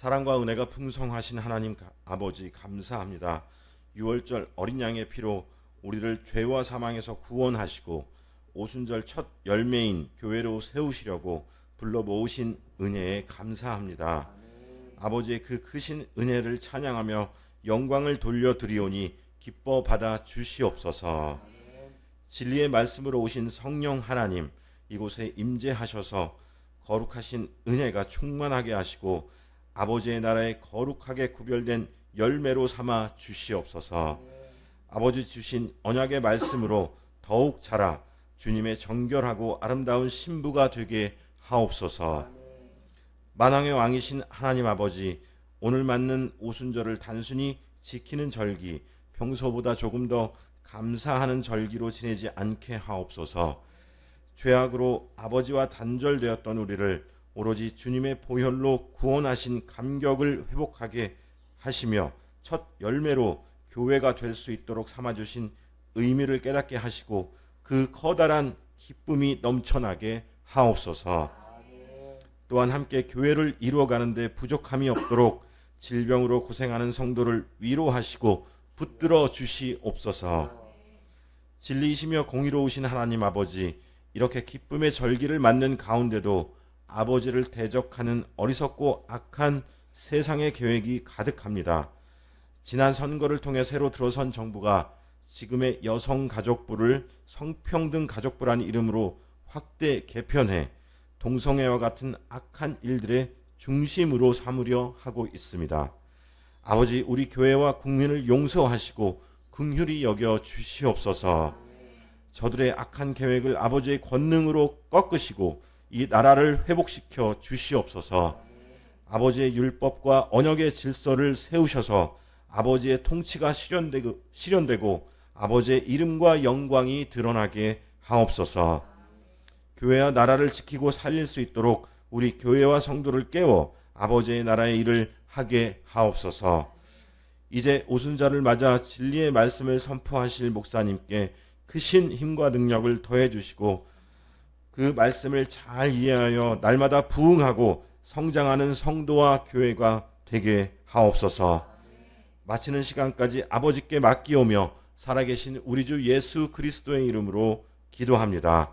사랑과 은혜가 풍성하신 하나님 가- 아버지 감사합니다. 6월절 어린 양의 피로 우리를 죄와 사망에서 구원하시고 오순절 첫 열매인 교회로 세우시려고 불러 모으신 은혜에 감사합니다. 아버지의 그 크신 은혜를 찬양하며 영광을 돌려드리오니 기뻐 받아 주시옵소서. 진리의 말씀으로 오신 성령 하나님 이곳에 임재하셔서 거룩하신 은혜가 충만하게 하시고 아버지의 나라에 거룩하게 구별된 열매로 삼아 주시옵소서. 아버지 주신 언약의 말씀으로 더욱 자라 주님의 정결하고 아름다운 신부가 되게 하옵소서. 만왕의 왕이신 하나님 아버지 오늘 맞는 오순절을 단순히 지키는 절기 평소보다 조금 더 감사하는 절기로 지내지 않게 하옵소서. 죄악으로 아버지와 단절되었던 우리를 오로지 주님의 보혈로 구원하신 감격을 회복하게 하시며 첫 열매로 교회가 될 수 있도록 삼아 주신 의미를 깨닫게 하시고 그 커다란 기쁨이 넘쳐나게 하옵소서. 또한 함께 교회를 이루어 가는데 부족함이 없도록 질병으로 고생하는 성도를 위로하시고 붙들어 주시옵소서. 진리이시며 공의로우신 하나님 아버지 이렇게 기쁨의 절기를 맞는 가운데도 아버지를 대적하는 어리석고 악한 세상의 계획이 가득합니다. 지난 선거를 통해 새로 들어선 정부가 지금의 여성가족부를 성평등 가족부라는 이름으로 확대 개편해 동성애와 같은 악한 일들의 중심으로 삼으려 하고 있습니다. 아버지 우리 교회와 국민을 용서하시고 긍휼히 여겨 주시옵소서. 저들의 악한 계획을 아버지의 권능으로 꺾으시고 이 나라를 회복시켜 주시옵소서. 아버지의 율법과 언약의 질서를 세우셔서 아버지의 통치가 실현되고, 실현되고 아버지의 이름과 영광이 드러나게 하옵소서. 교회와 나라를 지키고 살릴 수 있도록 우리 교회와 성도를 깨워 아버지의 나라의 일을 하게 하옵소서. 이제 오순절을 맞아 진리의 말씀을 선포하실 목사님께 크신 힘과 능력을 더해 주시고 그 말씀을 잘 이해하여 날마다 부응하고 성장하는 성도와 교회가 되게 하옵소서. 마치는 시간까지 아버지께 맡기오며 살아계신 우리 주 예수 그리스도의 이름으로 기도합니다.